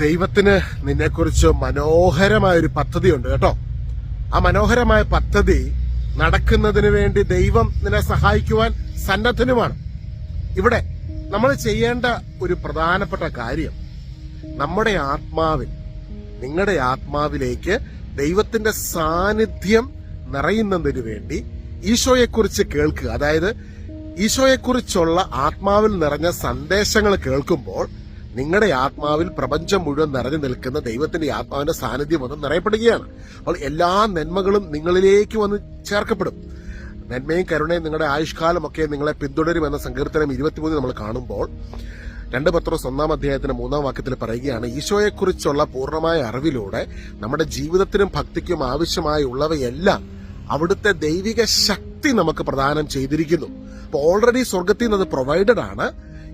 ദൈവത്തിന് നിന്നെക്കുറിച്ച് മനോഹരമായ ഒരു പദ്ധതിയുണ്ട് കേട്ടോ. ആ മനോഹരമായ പദ്ധതി നടക്കുന്നതിന് വേണ്ടി ദൈവം നിന്നെ സഹായിക്കുവാൻ സന്നദ്ധനുമാണ്. ഇവിടെ നമ്മൾ ചെയ്യേണ്ട ഒരു പ്രധാനപ്പെട്ട കാര്യം നമ്മുടെ ആത്മാവിൽ നിങ്ങളുടെ ആത്മാവിലേക്ക് ദൈവത്തിന്റെ സാന്നിധ്യം നിറയുന്നതിന് വേണ്ടി ഈശോയെക്കുറിച്ച് കേൾക്കുക. അതായത് ഈശോയെക്കുറിച്ചുള്ള ആത്മാവിൽ നിറഞ്ഞ സന്ദേശങ്ങൾ കേൾക്കുമ്പോൾ നിങ്ങളുടെ ആത്മാവിൽ പ്രപഞ്ചം മുഴുവൻ നിറഞ്ഞു നിൽക്കുന്ന ദൈവത്തിന്റെ ആത്മാവിന്റെ സാന്നിധ്യം വന്ന് നിറയപ്പെടുകയാണ്. അപ്പോൾ എല്ലാ നന്മകളും നിങ്ങളിലേക്ക് വന്ന് ചേർക്കപ്പെടും. നന്മയും കരുണയും നിങ്ങളുടെ ആയുഷ്കാലമൊക്കെ നിങ്ങളെ പിന്തുടരുമെന്ന സങ്കീർത്തനം ഇരുപത്തിമൂന്ന് നമ്മൾ കാണുമ്പോൾ രണ്ട് പത്രോസ് ഒന്നാം അധ്യായത്തിന് മൂന്നാം വാക്യത്തിൽ പറയുകയാണ് ഈശോയെക്കുറിച്ചുള്ള പൂർണമായ അറിവിലൂടെ നമ്മുടെ ജീവിതത്തിനും ഭക്തിക്കും ആവശ്യമായ ഉള്ളവയെല്ലാം അവിടുത്തെ ദൈവിക ശക്തി നമുക്ക് പ്രദാനം ചെയ്തിരിക്കുന്നു. അപ്പോൾ ഓൾറെഡി സ്വർഗത്തിൽ നിന്ന് അത് പ്രൊവൈഡഡ് ആണ്.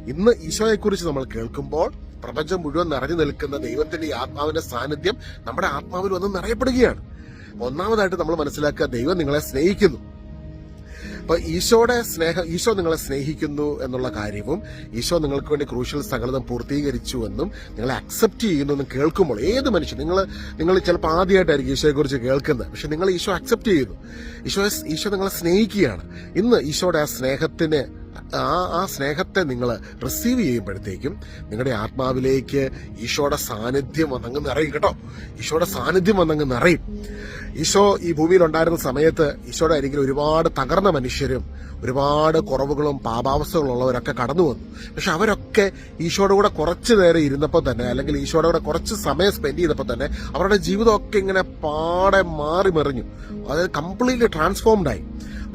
ഇന്ന് ഈശോയെക്കുറിച്ച് നമ്മൾ കേൾക്കുമ്പോൾ പ്രപഞ്ചം മുഴുവൻ നിറഞ്ഞു നിൽക്കുന്ന ദൈവത്തിന്റെ ആത്മാവിന്റെ സാന്നിധ്യം നമ്മുടെ ആത്മാവിൽ വന്ന് നിറയപ്പെടുകയാണ്. ഒന്നാമതായിട്ട് നമ്മൾ മനസ്സിലാക്കുക ദൈവം നിങ്ങളെ സ്നേഹിക്കുന്നു. അപ്പൊ ഈശോയുടെ സ്നേഹം ഈശോ നിങ്ങളെ സ്നേഹിക്കുന്നു എന്നുള്ള കാര്യവും ഈശോ നിങ്ങൾക്ക് വേണ്ടി ക്രൂഷ്യൽ സകലതം പൂർത്തീകരിച്ചു എന്നും നിങ്ങളെ അക്സെപ്റ്റ് ചെയ്യുന്നു എന്നും കേൾക്കുമ്പോൾ ഏത് മനുഷ്യൻ നിങ്ങൾ നിങ്ങൾ ചിലപ്പോൾ ആദ്യമായിട്ടായിരിക്കും ഈശോയെ കുറിച്ച് കേൾക്കുന്നത്. പക്ഷെ നിങ്ങൾ ഈശോ അക്സെപ്റ്റ് ചെയ്യുന്നു. ഈശോ ഈശോ നിങ്ങളെ സ്നേഹിക്കുകയാണ്. ഇന്ന് ഈശോയുടെ ആ സ്നേഹത്തിന് ആ ആ സ്നേഹത്തെ നിങ്ങൾ റിസീവ് ചെയ്യുമ്പോഴത്തേക്കും നിങ്ങളുടെ ആത്മാവിലേക്ക് ഈശോയുടെ സാന്നിധ്യം വന്നങ്ങ് നിറയും കേട്ടോ. ഈശോയുടെ സാന്നിധ്യം വന്നങ്ങ് നിറയും. ഈശോ ഈ ഭൂമിയിൽ ഉണ്ടായിരുന്ന സമയത്ത് ഈശോയുടെ അരികിൽ ഒരുപാട് തകർന്ന മനുഷ്യരും ഒരുപാട് കുറവുകളും പാപാവസ്ഥകളുള്ളവരൊക്കെ കടന്നു വന്നു. പക്ഷെ അവരൊക്കെ ഈശോയുടെ കൂടെ കുറച്ച് നേരം ഇരുന്നപ്പോൾ തന്നെ അല്ലെങ്കിൽ ഈശോയുടെ കൂടെ കുറച്ച് സമയം സ്പെൻഡ് ചെയ്തപ്പോൾ തന്നെ അവരുടെ ജീവിതമൊക്കെ ഇങ്ങനെ പാടെ മാറി മറിഞ്ഞു. അതായത് കംപ്ലീറ്റ്ലി ട്രാൻസ്ഫോംഡ് ആയി.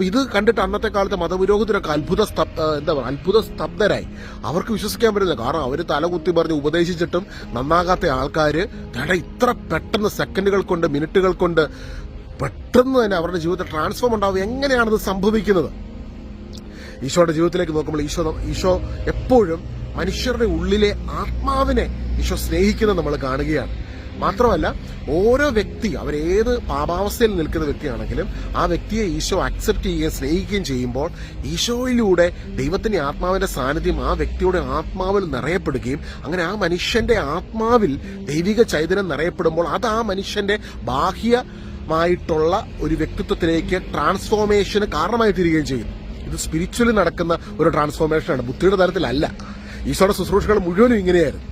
ഇത് കണ്ടിട്ട് അന്നത്തെ കാലത്ത് മതപുരോഹിതരൊക്കെ അത്ഭുത എന്താ പറയുക അത്ഭുത സ്തബ്ധരായി. അവർക്ക് വിശ്വസിക്കാൻ പറ്റുന്നില്ല കാരണം അവർ തലകുത്തി പറഞ്ഞ് ഉപദേശിച്ചിട്ടും നന്നാകാത്ത ആൾക്കാർ തേടാ ഇത്ര പെട്ടെന്ന് സെക്കൻഡുകൾ കൊണ്ട് മിനിറ്റുകൾ കൊണ്ട് പെട്ടെന്ന് തന്നെ അവരുടെ ജീവിതത്തിൽ ട്രാൻസ്ഫോം ഉണ്ടാവും എങ്ങനെയാണിത് സംഭവിക്കുന്നത്? ഈശോയുടെ ജീവിതത്തിലേക്ക് നോക്കുമ്പോൾ ഈശോ ഈശോ എപ്പോഴും മനുഷ്യരുടെ ഉള്ളിലെ ആത്മാവിനെ ഈശോ സ്നേഹിക്കുന്നത് നമ്മൾ കാണുകയാണ്. മാത്രമല്ല ഓരോ വ്യക്തി അവരേത് പാപാവസ്ഥയിൽ നിൽക്കുന്ന വ്യക്തിയാണെങ്കിലും ആ വ്യക്തിയെ ഈശോ അക്സെപ്റ്റ് ചെയ്യുകയും സ്നേഹിക്കുകയും ചെയ്യുമ്പോൾ ഈശോയിലൂടെ ദൈവത്തിന്റെ ആത്മാവിന്റെ സാന്നിധ്യം ആ വ്യക്തിയുടെ ആത്മാവിൽ നിറയപ്പെടുകയും അങ്ങനെ ആ മനുഷ്യന്റെ ആത്മാവിൽ ദൈവിക ചൈതന്യം നിറയപ്പെടുമ്പോൾ അത് ആ മനുഷ്യന്റെ ബാഹ്യമായിട്ടുള്ള ഒരു വ്യക്തിത്വത്തിലേക്ക് ട്രാൻസ്ഫോർമേഷന് കാരണമായി തീരുകയും ചെയ്യുന്നു ഇത് സ്പിരിച്വലി നടക്കുന്ന ഒരു ട്രാൻസ്ഫോർമേഷനാണ് ബുദ്ധിയുടെ തലത്തിലല്ല. ഈശോയുടെ ശുശ്രൂഷകൾ മുഴുവനും ഇങ്ങനെയായിരുന്നു.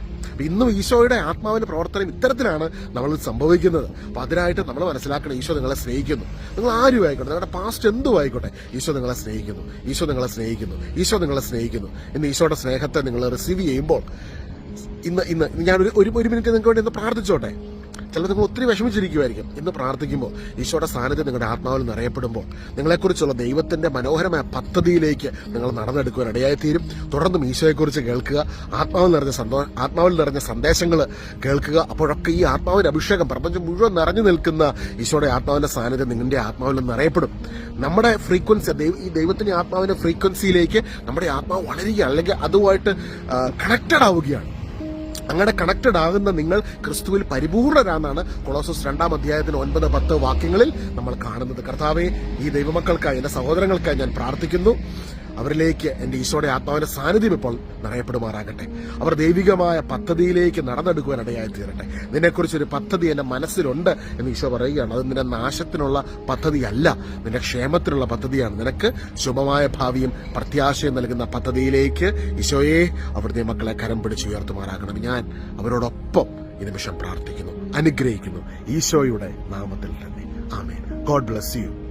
ഇന്നും ഈശോയുടെ ആത്മാവിന്റെ പ്രവർത്തനം ഇത്തരത്തിലാണ് നമ്മൾ സംഭവിക്കുന്നത്. അപ്പം അതിനായിട്ട് നമ്മൾ മനസ്സിലാക്കണം ഈശോ നിങ്ങളെ സ്നേഹിക്കുന്നു. നിങ്ങൾ ആരും ആയിക്കോട്ടെ നിങ്ങളുടെ പാസ്റ്റ് എന്തും ആയിക്കോട്ടെ ഈശോ നിങ്ങളെ സ്നേഹിക്കുന്നു ഈശോ നിങ്ങളെ സ്നേഹിക്കുന്നു ഈശോ നിങ്ങളെ സ്നേഹിക്കുന്നു. ഇന്ന് ഈശോയുടെ സ്നേഹത്തെ നിങ്ങൾ റിസീവ് ചെയ്യുമ്പോൾ ഇന്ന് ഇന്ന് ഞാൻ ഒരു ഒരു മിനിറ്റ് നിങ്ങൾക്ക് വേണ്ടി ഇന്ന് പ്രാർത്ഥിച്ചോട്ടെ? ചിലർ നിങ്ങൾ ഒത്തിരി വിഷമിച്ചിരിക്കുമായിരിക്കും ഇന്ന് പ്രാർത്ഥിക്കുമ്പോൾ ഈശോയുടെ സാന്നിധ്യം നിങ്ങളുടെ ആത്മാവിൽ നിറയപ്പെടുമ്പോൾ നിങ്ങളെക്കുറിച്ചുള്ള ദൈവത്തിന്റെ മനോഹരമായ പദ്ധതിയിലേക്ക് നിങ്ങൾ നടന്നെടുക്കുവാൻ ഇടയായിത്തീരും. തുടർന്നും ഈശോയെക്കുറിച്ച് കേൾക്കുക ആത്മാവിൽ നിറഞ്ഞ സന്തോഷം ആത്മാവിൽ നിറഞ്ഞ സന്ദേശങ്ങൾ കേൾക്കുക. അപ്പോഴൊക്കെ ഈ ആത്മാവിന്റെ അഭിഷേകം പ്രപഞ്ചം മുഴുവൻ നിറഞ്ഞു നിൽക്കുന്ന ഈശോയുടെ ആത്മാവിന്റെ സാന്നിധ്യം നിങ്ങളുടെ ആത്മാവിൽ നിറയപ്പെടും നമ്മുടെ ഫ്രീക്വൻസി ഈ ദൈവത്തിന്റെ ആത്മാവിന്റെ ഫ്രീക്വൻസിയിലേക്ക് നമ്മുടെ ആത്മാവ് വളരെ അല്ലെങ്കിൽ അതുമായിട്ട് കണക്റ്റഡ് ആവുകയാണ്. അങ്ങനെ കണക്റ്റഡ് ആകുന്ന നിങ്ങൾ ക്രിസ്തുവിൽ പരിപൂർണരാന്നാണ് കൊളോസസ് രണ്ടാം അധ്യായത്തിന് ഒൻപത് പത്ത് വാക്യങ്ങളിൽ നമ്മൾ കാണുന്നത്. കർത്താവെ ഈ ദൈവമക്കൾക്കായി എന്റെ സഹോദരങ്ങൾക്കായി ഞാൻ പ്രാർത്ഥിക്കുന്നു. അവരിലേക്ക് എന്റെ ഈശോയുടെ ആത്മാവിന്റെ സാന്നിധ്യം ഇപ്പോൾ നിറയപ്പെടുമാറാകട്ടെ. അവർ ദൈവികമായ പദ്ധതിയിലേക്ക് നടന്നെടുക്കുവാൻ ഇടയായി തീരട്ടെ നിന്നെക്കുറിച്ചൊരു പദ്ധതി എന്റെ മനസ്സിലുണ്ട് എന്ന് ഈശോ പറയുകയാണ്. അത് നിന്റെ നാശത്തിനുള്ള പദ്ധതിയല്ല. നിന്റെ ക്ഷേമത്തിനുള്ള പദ്ധതിയാണ്. നിനക്ക് ശുഭമായ ഭാവിയും പ്രത്യാശയും നൽകുന്ന പദ്ധതിയിലേക്ക് ഈശോയെ അവരുടെ മക്കളെ കരം പിടിച്ചുയർത്തുമാറാകണം ഞാൻ അവരോടൊപ്പം ഈ നിമിഷം പ്രാർത്ഥിക്കുന്നു. അനുഗ്രഹിക്കുന്നു. ഈശോയുടെ നാമത്തിൽ തന്നെ. ആമേൻ. God bless you.